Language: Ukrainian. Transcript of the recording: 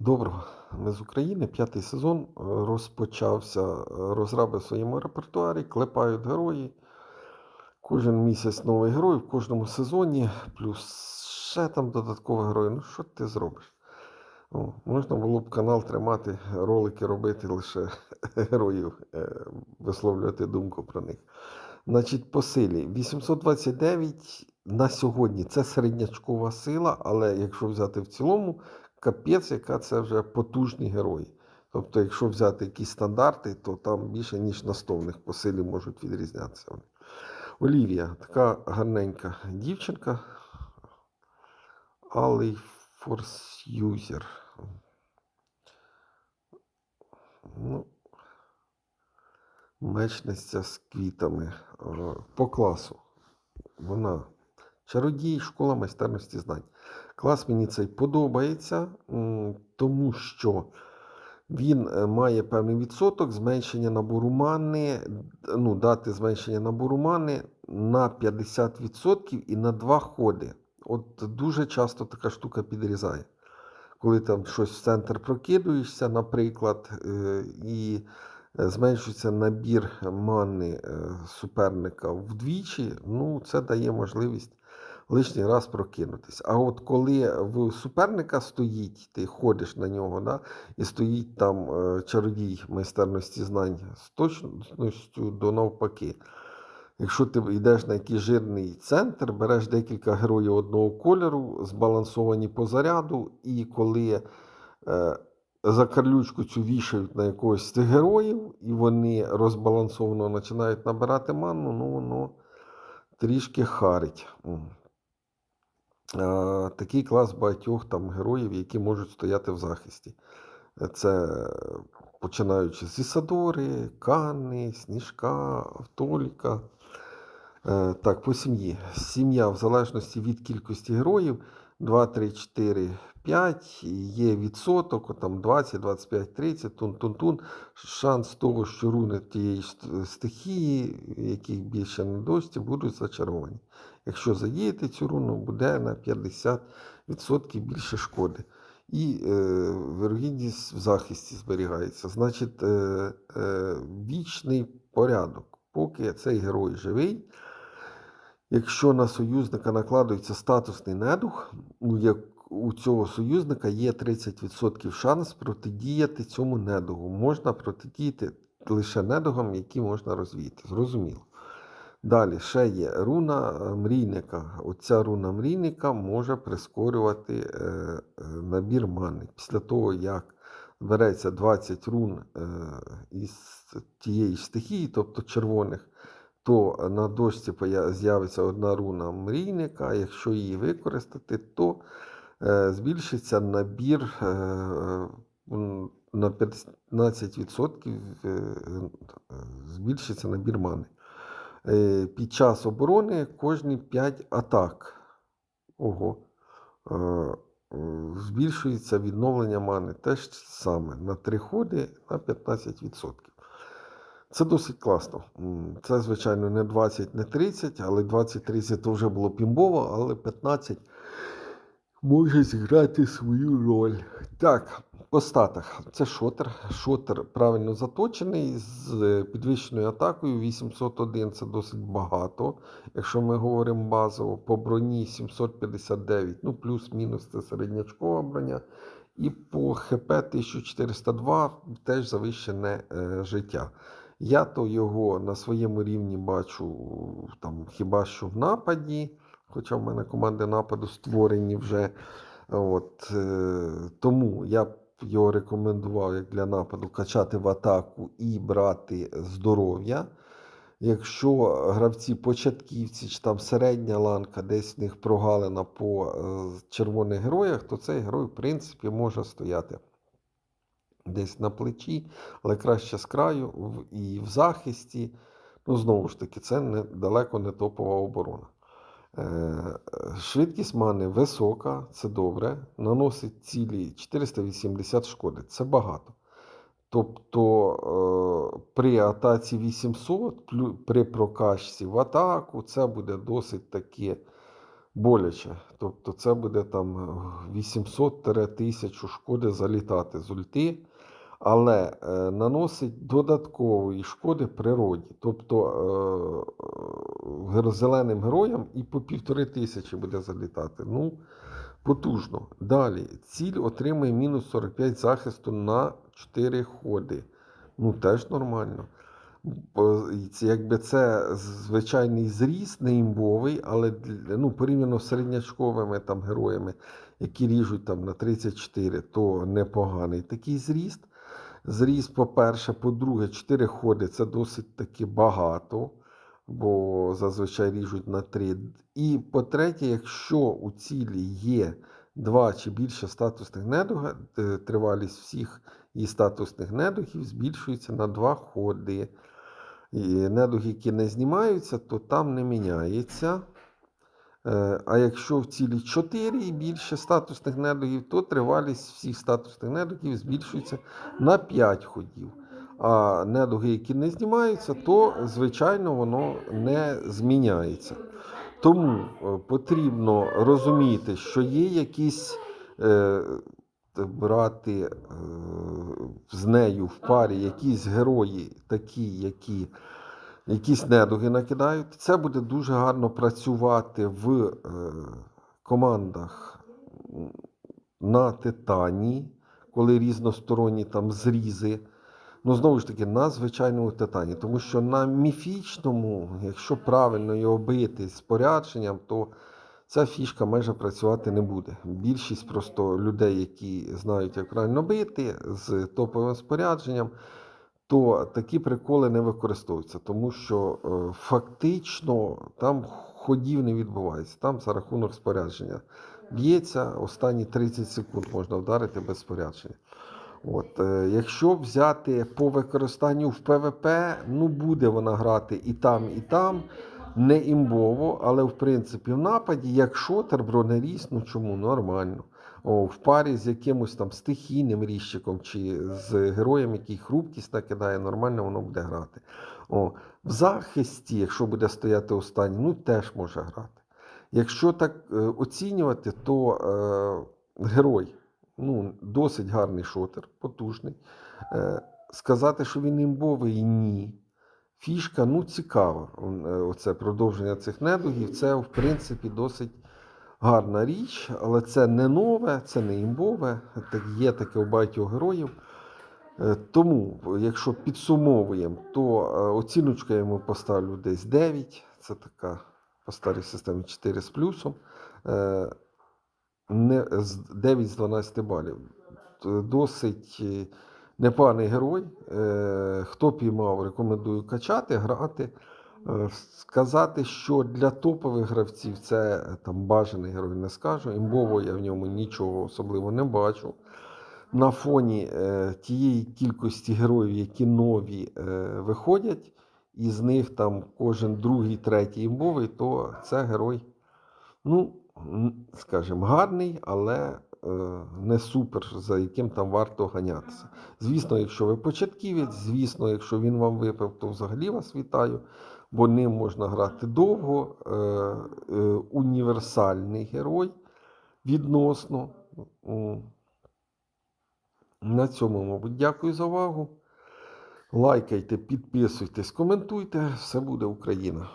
Доброго, ми з України. П'ятий сезон е, розпочався. Е, Розраби в своєму репертуарі, клепають герої. Кожен місяць новий герой в кожному сезоні, плюс ще там додатковий герой. Ну що ти зробиш? О, можна було б канал тримати, ролики робити лише героїв, е, висловлювати думку про них. Значить, по силі 829 на сьогодні це середнячкова сила, але якщо взяти в цілому, капець, яка це вже потужні герої. Тобто, якщо взяти якісь стандарти, то там більше, ніж на 100 в них по силі можуть відрізнятися. Олівія, така гарненька дівчинка. Алий User. Ну, мечниця з квітами Е, по класу. Вона чародій, школа майстерності знань. Клас мені цей подобається, тому що він е, має певний відсоток зменшення набору мани, ну, дати зменшення набору мани на 50% і на два ходи. От дуже часто така штука підрізає. Коли там щось в центр прокидуєшся, наприклад, е, і зменшується набір мани е, суперника вдвічі, ну це дає можливість лишній раз прокинутися. А от коли в суперника стоїть, ти ходиш на нього, да, і стоїть там е, чародій майстерності знань з точністю до навпаки. Якщо ти йдеш на якийсь жирний центр, береш декілька героїв одного кольору, збалансовані по заряду, і коли е, закарлючку цю вішають на якогось з цих героїв, і вони розбалансовано починають набирати ману, ну воно трішки харить. Такий клас багатьох там героїв, які можуть стояти в захисті. Це починаючи з Ісадори, Канни, Сніжка, Автоліка. Е, Так, по сім'ї. Сім'я в залежності від кількості героїв 2, 3, 4, 5. Є відсоток, от там 20, 25, 30, тун-тун-тун. Шанс того, що руни тієї стихії, яких більше на досі, будуть зачаровані. Якщо задіяти цю руну, буде на 50% більше шкоди. І е, вирогідність в захисті зберігається. Значить, е, е, вічний порядок. Поки цей герой живий, якщо на союзника накладується статусний недух, ну, як у цього союзника є 30% шанс протидіяти цьому недугу. Можна протидіяти лише недугам, які можна розвіяти. Зрозуміло. Далі ще є руна мрійника. Оця руна мрійника може прискорювати е, е, набір мани. Після того, як збереться 20 рун е, із тієї ж стихії, тобто червоних, то на дошці з'явиться одна руна мрійника, а якщо її використати, то збільшиться набір е, на 15% е, е, збільшиться набір мани. Е, Під час оборони кожні 5 атак. Ого. Е, е, Збільшується відновлення мани теж саме на 3 ходи на 15%. Це досить класно. Це, звичайно, не 20, не 30, але 20-30 то вже було пімбово, але 15 може зіграти свою роль. Так, по статах. Це шотер. Шотер правильно заточений з підвищеною атакою 801 це досить багато. Якщо ми говоримо базово, по броні 759, ну плюс-мінус це середнячкова броня. І по ХП 1402 теж завищене е, життя. Я то його на своєму рівні бачу там хіба що в нападі, хоча в мене команди нападу створені вже. От, е, тому я б його рекомендував як для нападу качати в атаку і брати здоров'я. Якщо гравці початківці чи там середня ланка, десь в них прогалина по е, червоних героях, то цей герой, в принципі, може стояти десь на плечі, але краще з краю і в захисті. Ну, знову ж таки, це не, далеко не топова оборона. Е, Швидкість мани висока, це добре. Наносить цілі 480 шкоди. Це багато. Тобто е, при атаці 800, при прокачці в атаку, це буде досить таки боляче. Тобто це буде там 800-1000 шкоди залітати з ульти, але е, наносить додаткової шкоди природі. Тобто е, зеленим героям і по півтори тисячі буде залітати. Ну, потужно. Далі. Ціль отримує мінус 45 захисту на 4 ходи. Ну, теж нормально. Якби це звичайний зріст, не імбовий, але ну, порівняно з середнячковими там, героями, які ріжуть там, на 34, то непоганий такий зріст. Зріст, по-перше, по-друге, 4 ходи це досить таки багато, бо зазвичай ріжуть на 3. І по-третє, якщо у цілі є два чи більше статусних недуга, е, тривалість всіх її статусних недугів збільшується на 2 ходи. І недуги, які не знімаються, то там не міняється. Е, А якщо в цілі 4 і більше статусних недугів, то тривалість всіх статусних недугів збільшується на 5 ходів. А недуги, які не знімаються, то звичайно воно не зміняється. Тому е, потрібно розуміти, що є якісь е, брати е, з нею в парі якісь герої, такі, які якісь недуги накидають. Це буде дуже гарно працювати в е, командах на титані, коли різносторонні там зрізи. Ну, знову ж таки, на звичайному титані. Тому що на міфічному, якщо правильно його бити з спорядженням, то ця фішка майже працювати не буде. Більшість просто людей, які знають, як правильно бити з топовим спорядженням, то такі приколи не використовуються, тому що е, фактично там ходів не відбувається. Там за рахунок спорядження б'ється, останні 30 секунд можна вдарити без спорядження. От, е, якщо взяти по використанню в ПВП, ну буде вона грати і там, і там, не імбово, але в принципі в нападі, як шотер, бронеріз, ну чому нормально. О, в парі з якимось там стихійним ріжчиком чи з героєм, який хрупкість накидає, нормально воно буде грати. О, в захисті, якщо буде стояти останній, ну теж може грати. Якщо так е, оцінювати, то е, герой ну, досить гарний шотер, потужний. Е, сказати, що він імбовий, ні. Фішка ну, цікава. Е, Оце продовження цих недугів. Це, в принципі, досить гарна річ, але це не нове, це не імбове. Так, є таке у багатьох героїв. Е, Тому, якщо підсумовуємо, то е, оціночку я йому поставлю десь 9. Це така по старій системі 4 з плюсом. Е, Не, з 9 з 12 балів. Досить непоганий герой. Е, Хто піймав, рекомендую качати, грати. Е, Сказати, що для топових гравців це там бажаний герой не скажу. Імбово я в ньому нічого особливо не бачу. На фоні е, тієї кількості героїв, які нові е, виходять, і з них там кожен другий, третій імбовий, то це герой, ну, скажімо, гарний, але не супер, за яким там варто ганятися. Звісно, якщо ви початківець, звісно, якщо він вам випав, то взагалі вас вітаю, бо ним можна грати довго. Е, е, універсальний герой відносно. На цьому, мабуть, дякую за увагу. Лайкайте, підписуйтесь, коментуйте. Все буде Україна!